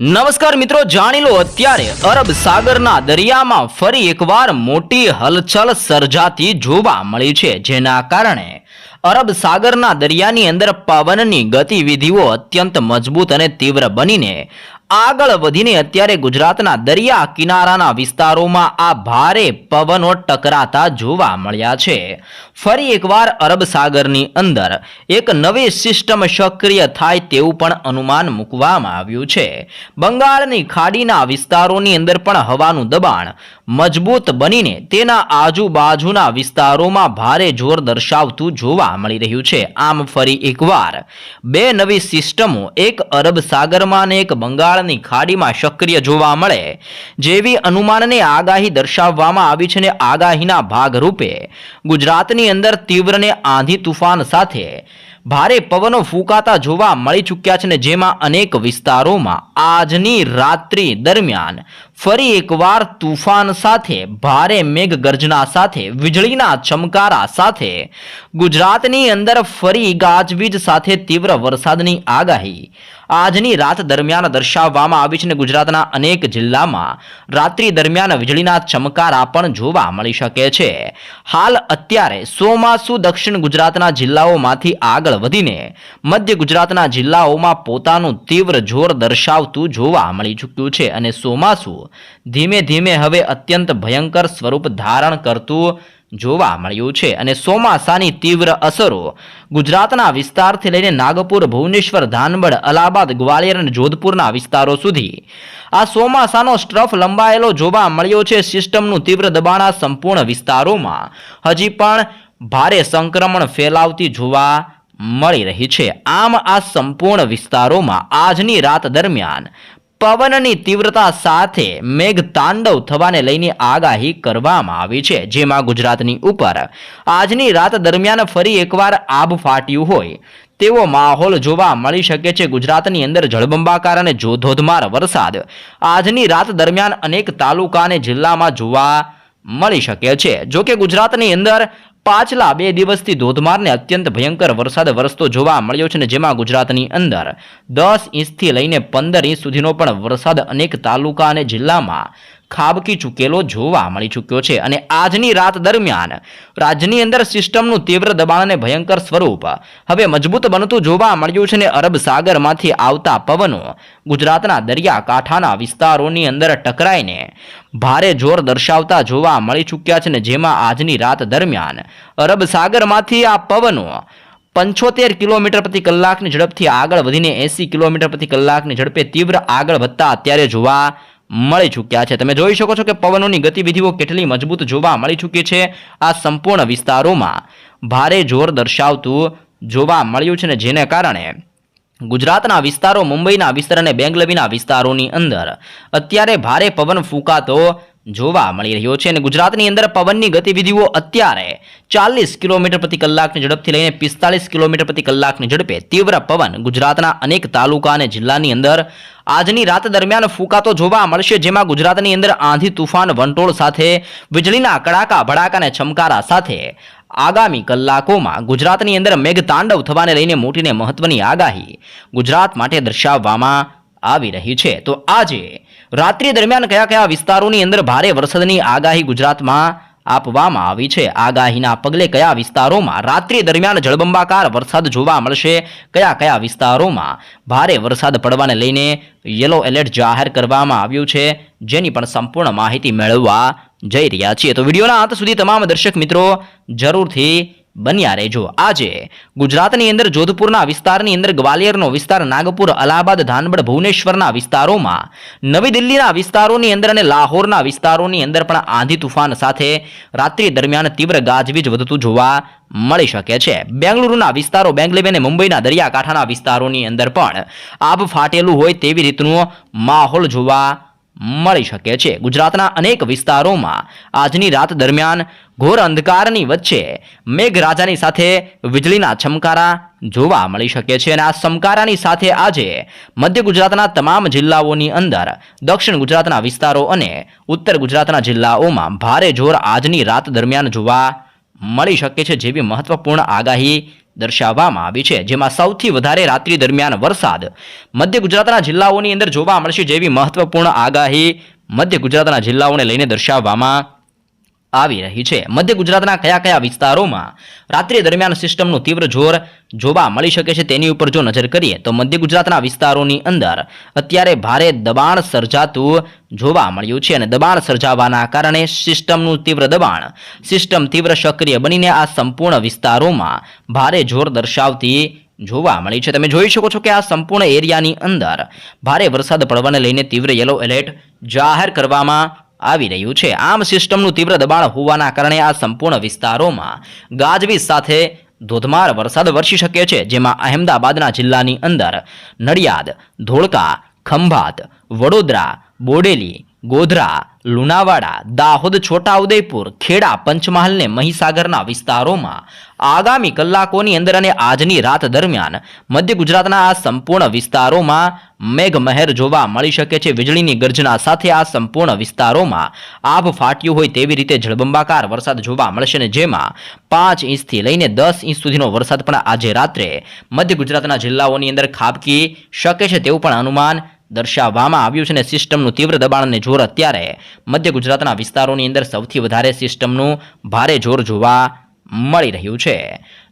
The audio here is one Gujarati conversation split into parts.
નમસ્કાર મિત્રો, જાણી લો અત્યારે અરબ સાગરના દરિયામાં ફરી એકવાર મોટી હલચલ સર્જાતી જોવા મળી છે, જેના કારણે અરબ સાગરના દરિયાની અંદર પવનની ગતિવિધિઓ અત્યંત મજબૂત અને તીવ્ર બનીને આગળ વધીને અત્યારે ગુજરાતના દરિયા કિનારાના વિસ્તારોમાં આ ભારે પવનો ટકરાતા જોવા મળ્યા છે. ફરી એકવાર અરબ સાગરની અંદર એક નવી સિસ્ટમ સક્રિય થાય તેવું પણ અનુમાન મૂકવામાં આવ્યું છે. બંગાળની ખાડીના વિસ્તારોની અંદર પણ હવાનું દબાણ મજબૂત બનીને તેના આજુબાજુના વિસ્તારોમાં ભારે જોર દર્શાવતું જોવા મળી રહ્યું છે. આમ ફરી એકવાર બે નવી સિસ્ટમો, એક અરબ સાગરમાં અને એક બંગાળની ખાડીમાં સક્રિય જોવા મળે, જેવી અનુમાનને આગાહી દર્શાવવામાં આવી છે ને આગાહીના ભાગરૂપે ગુજરાતની અંદર તીવ્રને આંધી તુફાન સાથે ભારે પવનો ફૂંકાતા જોવા મળી ચૂક્યા છે ને જેમાં અનેક વિસ્તારોમાં આજની રાત્રિ દરમિયાન ફરી એકવાર તુફાન સાથે, ભારે મેઘગર્જના સાથે, વીજળીના ચમકારા સાથે, ગુજરાતની અંદર ફરી ગાજવીજ સાથે તીવ્ર વરસાદની આગાહી. આજની રાત દરમિયાન દર્શાવવામાં આવી છે ને ગુજરાતના અનેક જિલ્લામાં રાત્રિ દરમિયાન વીજળીના ચમકારા પણ જોવા મળી શકે છે. હાલ અત્યારે સોમાસુ દક્ષિણ ગુજરાતના જિલ્લાઓમાંથી આગળ વધીને મધ્ય ગુજરાતના જિલ્લાઓમાં પોતાનું તીવ્ર જોર દર્શાવતું જોવા મળી ચૂક્યું છે અને સોમાસુ ધીમે ધીમે હવે અત્યંત ભયંકર સ્વરૂપ ધારણ કરતું જોવા મળ્યું છે અને ચોમાસાની તીવ્ર અસરો ગુજરાતના વિસ્તારથી લઈને નાગપુર, ભુવનેશ્વર ધાનબડ અલાહાબાદ, ગ્વાલિયર અને જોધપુરના વિસ્તારો સુધી આ ચોમાસાનો સ્ટ્રફ લંબાયેલો જોવા મળ્યો છે. સિસ્ટમનું તીવ્ર દબાણ આ સંપૂર્ણ વિસ્તારોમાં હજી પણ ભારે સંક્રમણ ફેલાવતી જોવા મળી રહી છે. આમ આ સંપૂર્ણ વિસ્તારોમાં આજની રાત દરમિયાન પવનની તીવ્રતા સાથે મેઘ તાંડવ થવાને લઈને આગાહી કરવામાં આવી છે, જેમાં ગુજરાતની ઉપર આજની રાત દરમિયાન ફરી એકવાર આબ ફાટ્યું હોય. તેવો માહોલ જોવા મળી શકે છે ગુજરાતની અંદર જળબંબાકાર અને જો ધોધમાર વરસાદ. આજની રાત દરમિયાન અનેક તાલુકા અને જિલ્લામાં જોવા મળી શકે છે. જો કે ગુજરાતની અંદર પાછલા બે દિવસથી ધોધમાર ને અત્યંત ભયંકર વરસાદ વરસતો જોવા મળ્યો છે ને જેમાં ગુજરાતની અંદર દસ ઇંચથી લઈને પંદર ઇંચ સુધીનો પણ વરસાદ અનેક તાલુકા અને જિલ્લામાં ખાબકી ચૂકેલો જોવા મળી ચૂક્યો છે અને આજની રાત દરમિયાન રાજ્યની અંદર સિસ્ટમનું તીવ્ર દબાણ અને ભયંકર સ્વરૂપ હવે મજબૂત બનતું જોવા મળ્યું છે ને અરબ સાગરમાંથી આવતા પવનો ગુજરાતના દરિયાકાંઠાના વિસ્તારોની અંદર ટકરાઈને ભારે જોર દર્શાવતા જોવા મળી ચૂક્યા છે ને જેમાં આજની રાત દરમિયાન અરબ સાગરમાંથી આ પવનો પંચોતેર કિલોમીટર પ્રતિ કલાકની ઝડપથી આગળ વધીને એંસી કિલોમીટર પ્રતિ કલાકની ઝડપે તીવ્ર આગળ વધતા અત્યારે જોવા મળી ચૂક્યા છે. તમે જોઈ શકો છો કે પવનોની ગતિવિધિઓ કેટલી મજબૂત જોવા મળી ચૂકી છે. આ સંપૂર્ણ વિસ્તારોમાં ભારે જોર દર્શાવતું જોવા મળ્યું છે ને જેને કારણે ગુજરાતના વિસ્તારો, મુંબઈના વિસ્તાર અને બેંગલવીના વિસ્તારોની અંદર અત્યારે ભારે પવન ફૂંકાતો જોવા મળી રહ્યો છે અને ગુજરાતની અંદર પવનની ગતિવિધિઓ અત્યારે ચાલીસ કિલોમીટર પ્રતિ કલાકની ઝડપથી લઈને પિસ્તાલીસ કિલોમીટર પ્રતિ કલાકની ઝડપે તીવ્ર પવન ગુજરાતના અનેક તાલુકા અને જિલ્લાની અંદર આજની રાત દરમિયાન ફૂંકાતો જોવા મળશે, જેમાં ગુજરાતની અંદર આંધી તુફાન, વંટોળ સાથે, વીજળીના કડાકા, ભડાકા અને છમકારા સાથે. આગામી કલાકોમાં ગુજરાતની અંદર મેઘતાંડવ થવાને લઈને મોટીને મહત્વની આગાહી ગુજરાત માટે દર્શાવવામાં આવી રહી છે. તો આજે રાત્રિ દરમિયાન કયા કયા વિસ્તારોની અંદર ભારે વરસાદની આગાહી ગુજરાતમાં આપવામાં આવી છે. આગાહીના પગલે કયા વિસ્તારોમાં રાત્રિ દરમિયાન જળબંબાકાર વરસાદ જોવા મળશે? કયા કયા વિસ્તારોમાં ભારે વરસાદ પડવાને લઈને યલો એલર્ટ જાહેર કરવામાં આવ્યું છે? જેની પણ સંપૂર્ણ માહિતી મેળવવા જઈ રહ્યા છીએ. તો વિડીયોના અંત સુધી તમામ દર્શક મિત્રો જરૂરથી બન્યા રહેજો આજે ગુજરાતની અંદર જોધપુરના વિસ્તારની અંદર ગ્વાલિયરનો વિસ્તાર, નાગપુર, અલ્હાબાદ ધાનબડ ભુવનેશ્વરના વિસ્તારોમાં, નવી દિલ્હીના વિસ્તારોની અંદર અને લાહોરના વિસ્તારોની અંદર પણ આંધી તુફાન સાથે રાત્રિ દરમિયાન તીવ્ર ગાજવીજ વધતું જોવા મળી શકે છે. બેંગલુરુના વિસ્તારો બેંગલેબ અને મુંબઈના દરિયાકાંઠાના વિસ્તારોની અંદર પણ આભ ફાટેલું હોય તેવી રીતનો માહોલ જોવા મળી શકે છે. ગુજરાતના અનેક વિસ્તારોમાં આજની રાત દરમિયાન ઘોર અંધકારની વચ્ચે મેઘરાજાની સાથે વીજળીના છમકારા જોવા મળી શકે છે અને આ સમકારાની સાથે આજે મધ્ય ગુજરાતના તમામ જિલ્લાઓની અંદર, દક્ષિણ ગુજરાતના વિસ્તારો અને ઉત્તર ગુજરાતના જિલ્લાઓમાં ભારે જોર આજની રાત દરમિયાન જોવા મળી શકે છે જેવી મહત્વપૂર્ણ આગાહી દર્શાવવામાં આવી છે, જેમાં સૌથી વધારે રાત્રિ દરમિયાન વરસાદ મધ્ય ગુજરાતના જિલ્લાઓની અંદર જોવા મળશે જેવી મહત્વપૂર્ણ આગાહી મધ્ય ગુજરાતના જિલ્લાઓને લઈને દર્શાવવામાં આવી રહી છે. મધ્ય ગુજરાતના કયા કયા વિસ્તારોમાં રાત્રિ દરમિયાન સિસ્ટમનું તીવ્ર જોર જોવા મળી શકે છે તેની ઉપર જો નજર કરીએ તો મધ્ય ગુજરાતના વિસ્તારોની અંદર અત્યારે ભારે દબાણ સર્જાતું જોવા મળ્યું છે અને દબાણ સર્જાવાના કારણે સિસ્ટમનું તીવ્ર દબાણ, સિસ્ટમ તીવ્ર સક્રિય બનીને આ સંપૂર્ણ વિસ્તારોમાં ભારે જોર દર્શાવતી જોવા મળી છે. તમે જોઈ શકો છો કે આ સંપૂર્ણ એરિયાની અંદર ભારે વરસાદ પડવાને લઈને તીવ્ર યલો એલર્ટ જાહેર કરવામાં આવી રહ્યું છે. આમ સિસ્ટમનું તીવ્ર દબાણ હોવાના કારણે આ સંપૂર્ણ વિસ્તારોમાં ગાજવીજ સાથે ધોધમાર વરસાદ વરસી શકે છે, જેમાં અહેમદાબાદના જિલ્લાની અંદર નડિયાદ, ધોળકા, ખંભાત, વડોદરા, બોડેલી, ગોધરા લુણાવાડા, દાહોદ, છોટાઉદેપુર, ખેડા પંચમહાલ ને મહીસાગરના વિસ્તારોમાં આગામી કલાકોની અંદર અને આજની રાત દરમિયાન મધ્ય ગુજરાતના આ સંપૂર્ણ વિસ્તારોમાં મેઘમહેર જોવા મળી શકે છે. વીજળીની ગર્જના સાથે આ સંપૂર્ણ વિસ્તારોમાં આભ ફાટ્યું હોય તેવી રીતે જળબંબાકાર વરસાદ જોવા મળશે ને જેમાં પાંચ ઇંચથી લઈને દસ ઇંચ સુધીનો વરસાદ પણ આજે રાત્રે મધ્ય ગુજરાતના જિલ્લાઓની અંદર ખાબકી શકે છે તેવું પણ અનુમાન દર્શાવવામાં આવ્યું છે અને સિસ્ટમનું તીવ્ર દબાણ જોર અત્યારે મધ્ય ગુજરાતના વિસ્તારોની અંદર સૌથી વધારે સિસ્ટમનું ભારે જોર જોવા મળી રહ્યું છે.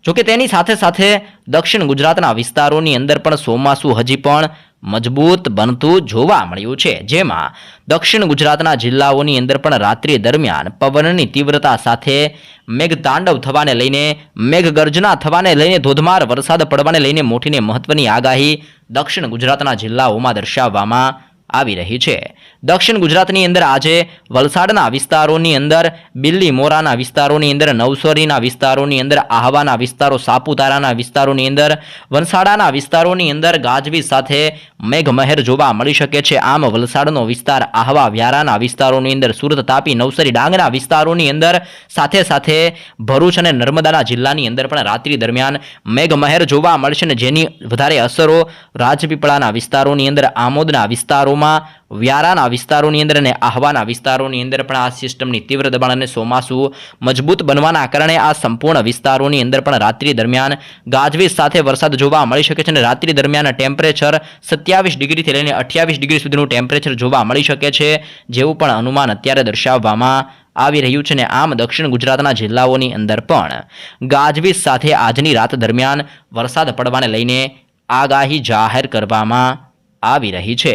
જોકે તેની સાથે સાથે દક્ષિણ ગુજરાતના વિસ્તારોની અંદર પણ ચોમાસું હજી પણ મજબૂત બનતું જોવા મળ્યું છે. જેમાં દક્ષિણ ગુજરાતના જિલ્લાઓની અંદર પણ રાત્રિ દરમિયાન પવનની તીવ્રતા સાથે મેઘતાંડવ થવાને લઈને, મેઘગર્જના થવાને લઈને ધોધમાર વરસાદ પડવાને લઈને મોટીને મહત્વની આગાહી દક્ષિણ ગુજરાતના જિલ્લાઓમાં દર્શાવવામાં આવી રહી છે. દક્ષિણ ગુજરાતની અંદર આજે વલસાડના વિસ્તારોની અંદર, બિલ્લી મોરાના વિસ્તારોની અંદર, નવસરીના વિસ્તારોની અંદર, આહવાના વિસ્તારો, સાપુતારાના વિસ્તારોની અંદર, વલસાડાના વિસ્તારોની અંદર ગાજવીજ સાથે મેઘમહેર જોવા મળી શકે છે. આમ વલસાડનો વિસ્તાર આહવા વ્યારાના વિસ્તારોની અંદર, સુરત તાપી, નવસરી ડાંગના વિસ્તારોની અંદર, સાથે સાથે ભરૂચ અને નર્મદાના જિલ્લાની અંદર પણ રાત્રિ દરમિયાન મેઘમહેર જોવા મળશે ને જેની વધારે અસરો રાજપીપળાના વિસ્તારોની અંદર, આમોદના વિસ્તારોમાં વ્યારાના વિસ્તારોની અંદર અને આહવાના વિસ્તારોની અંદર પણ આ સિસ્ટમની તીવ્ર દબાણ અને ચોમાસું મજબૂત બનવાના કારણે આ સંપૂર્ણ વિસ્તારોની અંદર પણ રાત્રિ દરમિયાન ગાજવીજ સાથે વરસાદ જોવા મળી શકે છે અને રાત્રિ દરમિયાન ટેમ્પરેચર સત્યાવીસ ડિગ્રીથી લઈને અઠ્યાવીસ ડિગ્રી સુધીનું ટેમ્પરેચર જોવા મળી શકે છે, જેવું પણ અનુમાન અત્યારે દર્શાવવામાં આવી રહ્યું છે ને આમ દક્ષિણ ગુજરાતના જિલ્લાઓની અંદર પણ ગાજવીજ સાથે આજની રાત દરમિયાન વરસાદ પડવાને લઈને આગાહી જાહેર કરવામાં આવી રહી છે.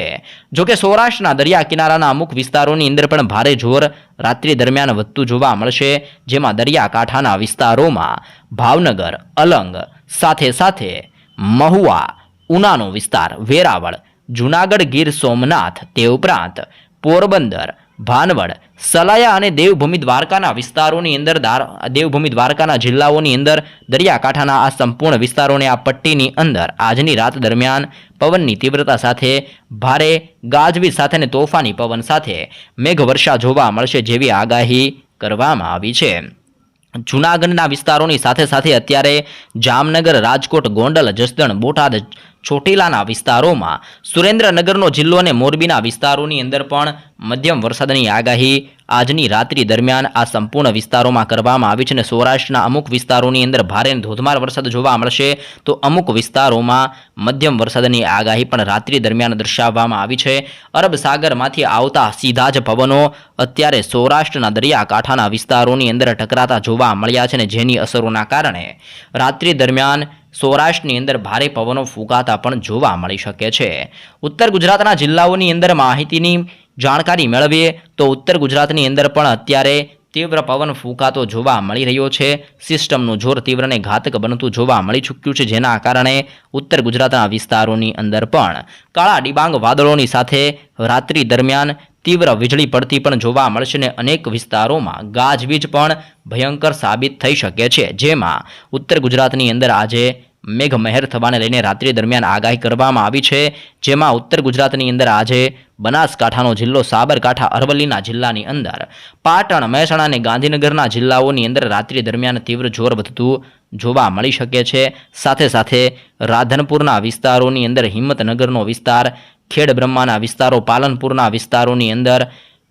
જોકે સૌરાષ્ટ્રના દરિયા કિનારાના અમુક વિસ્તારોની અંદર પણ ભારે જોર રાત્રિ દરમિયાન વધતું જોવા મળશે, જેમાં દરિયાકાંઠાના વિસ્તારોમાં ભાવનગર, અલંગ, સાથે સાથે મહુવા, ઉનાનો વિસ્તાર, વેરાવળ, જુનાગઢ ગીર સોમનાથ, તે ઉપરાંત પોરબંદર, ભાનવડ સલાયા અને દેવભૂમિ દ્વારકાના વિસ્તારોની અંદર દાર- દેવભૂમિ દ્વારકાના જિલ્લાઓની અંદર દરિયાકાંઠાના આ સંપૂર્ણ વિસ્તારોને આ પટ્ટીની અંદર આજની રાત દરમિયાન પવનની તીવ્રતા સાથે ભારે ગાજવીજ સાથે અને તોફાની પવન સાથે મેઘવર્ષા જોવા મળશે જેવી આગાહી કરવામાં આવી છે. જૂનાગઢના વિસ્તારોની સાથે સાથે અત્યારે જામનગર, રાજકોટ, ગોંડલ, જસદણ, બોટાદ ચોટીલાના વિસ્તારોમાં સુરેન્દ્રનગરનો જિલ્લો અને મોરબીના વિસ્તારોની અંદર પણ મધ્યમ વરસાદની આગાહી આજની રાત્રિ દરમિયાન આ સંપૂર્ણ વિસ્તારોમાં કરવામાં આવી છે અને સૌરાષ્ટ્રના અમુક વિસ્તારોની અંદર ભારે ધોધમાર વરસાદ જોવા મળશે. તો અમુક વિસ્તારોમાં મધ્યમ વરસાદની આગાહી પણ રાત્રિ દરમિયાન દર્શાવવામાં આવી છે. અરબ સાગરમાંથી આવતા સીધા જ પવનો અત્યારે સૌરાષ્ટ્રના દરિયાકાંઠાના વિસ્તારોની અંદર ટકરાતા જોવા મળ્યા છે અને જેની અસરોના કારણે રાત્રિ દરમિયાન સૌરાષ્ટ્રની અંદર ભારે પવનો ફૂંકાતા પણ જોવા મળી શકે છે. ઉત્તર ગુજરાતના જિલ્લાઓની અંદર માહિતીની જાણકારી મેળવીએ તો ઉત્તર ગુજરાતની અંદર પણ અત્યારે તીવ્ર પવન ફૂંકાતો જોવા મળી રહ્યો છે. સિસ્ટમનું જોર તીવ્રને ઘાતક બનતું જોવા મળી ચૂક્યું છે, જેના કારણે ઉત્તર ગુજરાતના વિસ્તારોની અંદર પણ કાળા ડિબાંગ વાદળોની સાથે રાત્રિ દરમિયાન તીવ્ર વીજળી પડતી પણ જોવા મળશે ને અનેક વિસ્તારોમાં ગાજવીજ પણ ભયંકર સાબિત થઈ શકે છે. જેમાં ઉત્તર ગુજરાતની અંદર આજે મેઘમહેર થવાને લઈને રાત્રિ દરમિયાન આગાહી કરવામાં આવી છે, જેમાં ઉત્તર ગુજરાતની અંદર આજે બનાસકાંઠાનો જિલ્લો સાબરકાંઠા, અરવલ્લીના જિલ્લાની અંદર. પાટણ, મહેસાણા અને ગાંધીનગરના જિલ્લાઓની અંદર રાત્રિ દરમિયાન તીવ્ર જોર વધતું જોવા મળી શકે છે. સાથે સાથે રાધનપુરના વિસ્તારોની અંદર હિંમતનગરનો વિસ્તાર ખેડ બ્રહ્માના વિસ્તારો, પાલનપુરના વિસ્તારોની અંદર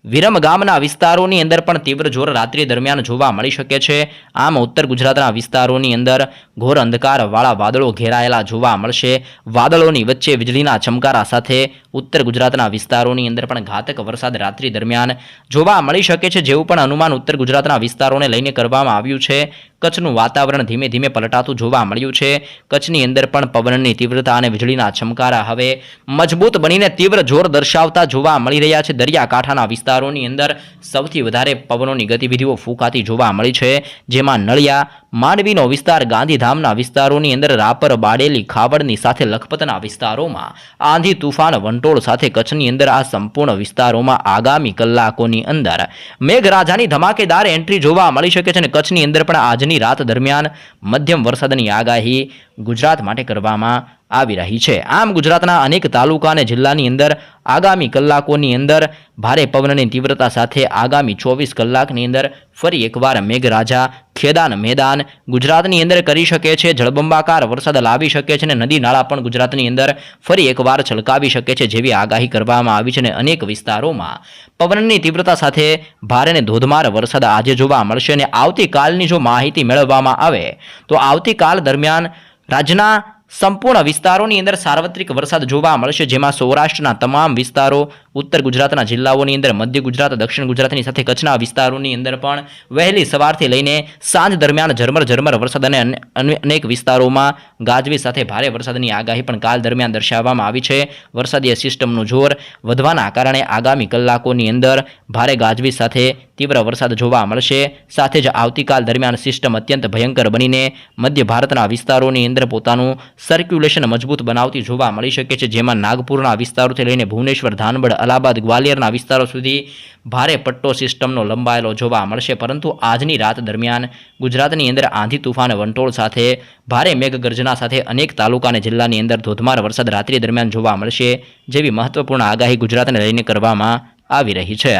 વિરમ ગામના વિસ્તારોની અંદર પણ તીવ્ર જોર રાત્રિ દરમિયાન જોવા મળી શકે છે. આમ ઉત્તર ગુજરાતના વિસ્તારોની અંદર ઘોર અંધકારવાળા વાદળો ઘેરાયેલા જોવા મળશે. વાદળોની વચ્ચે વીજળીના ચમકારા સાથે ઉત્તર ગુજરાતના વિસ્તારોની અંદર પણ ઘાતક વરસાદ રાત્રિ દરમિયાન જોવા મળી શકે છે, જેવું પણ અનુમાન ઉત્તર ગુજરાતના વિસ્તારોને લઈને કરવામાં આવ્યું છે. કચ્છનું વાતાવરણ ધીમે ધીમે પલટાતું જોવા મળ્યું છે. કચ્છની અંદર પણ પવનની તીવ્રતા અને વીજળીના ચમકારા હવે મજબૂત બનીને તીવ્ર જોર દર્શાવતા જોવા મળી રહ્યા છે. દરિયાકાંઠાના વિસ્તારોની અંદર સૌથી વધારે પવનોની ગતિવિધિઓ ફૂંકાતી જોવા મળી છે. જેમાં નળિયા, માંડવીનો વિસ્તાર, ગાંધીધામના વિસ્તારોની અંદર રાપર, બાડેલી, ખાવડની સાથે લખપતના વિસ્તારોમાં આંધી તુફાન, વંટોળ સાથે કચ્છની અંદર આ સંપૂર્ણ વિસ્તારોમાં આગામી કલાકોની અંદર મેઘરાજાની ધમાકેદાર એન્ટ્રી જોવા મળી શકે છે અને કચ્છની અંદર પણ આજની રાત દરમિયાન મધ્યમ વરસાદની આગાહી ગુજરાત માટે કરવામાં આવી રહી છે. આમ ગુજરાતના અનેક તાલુકા અને જિલ્લાની અંદર આગામી કલાકોની અંદર ભારે પવનની તીવ્રતા સાથે આગામી ચોવીસ કલાકની અંદર ફરી એકવાર મેઘરાજા ખેદાન મેદાન ગુજરાતની અંદર કરી શકે છે. જળબંબાકાર વરસાદ લાવી શકે છે અને નદી નાળા પણ ગુજરાતની અંદર ફરી એકવાર છલકાવી શકે છે જેવી આગાહી કરવામાં આવી છે અને અનેક વિસ્તારોમાં પવનની તીવ્રતા સાથે ભારે અને ધોધમાર વરસાદ આજે જોવા મળશે અને આવતીકાલની જો માહિતી મેળવવામાં આવે તો આવતીકાલ દરમિયાન રાજ્યના સંપૂર્ણ વિસ્તારોની અંદર સાર્વત્રિક વરસાદ જોવા મળશે, જેમાં સૌરાષ્ટ્રના તમામ વિસ્તારો, ઉત્તર ગુજરાતના જિલ્લાઓની અંદર, મધ્ય ગુજરાત, દક્ષિણ ગુજરાતની સાથે કચ્છના વિસ્તારોની અંદર પણ વહેલી સવારથી લઈને સાંજ દરમિયાન ઝરમર ઝરમર વરસાદ અને અનેક વિસ્તારોમાં ગાજવી સાથે ભારે વરસાદની આગાહી પણ કાલ દરમિયાન દર્શાવવામાં આવી છે. વરસાદીય સિસ્ટમનું જોર વધવાના કારણે આગામી કલાકોની અંદર ભારે ગાજવી સાથે તીવ્ર વરસાદ જોવા મળશે. સાથે જ આવતીકાલ દરમિયાન સિસ્ટમ અત્યંત ભયંકર બનીને મધ્ય ભારતના વિસ્તારોની અંદર પોતાનું સર્ક્યુલેશન મજબૂત બનાવતી જોવા મળી શકે છે, જેમાં નાગપુરના વિસ્તારોથી લઈને ભુવનેશ્વર ધાનબડ અલાહાબાદ, ગ્વાલિયરના વિસ્તારો સુધી ભારે પટ્ટો સિસ્ટમનો લંબાયેલો જોવા મળશે. પરંતુ આજની રાત દરમિયાન ગુજરાતની અંદર આંધી તુફાન, વંટોળ સાથે ભારે મેઘગર્જના સાથે અનેક તાલુકા અને જિલ્લાની અંદર ધોધમાર વરસાદ રાત્રિ દરમિયાન જોવા મળશે, જેવી મહત્વપૂર્ણ આગાહી ગુજરાતને લઈને કરવામાં આવી રહી છે.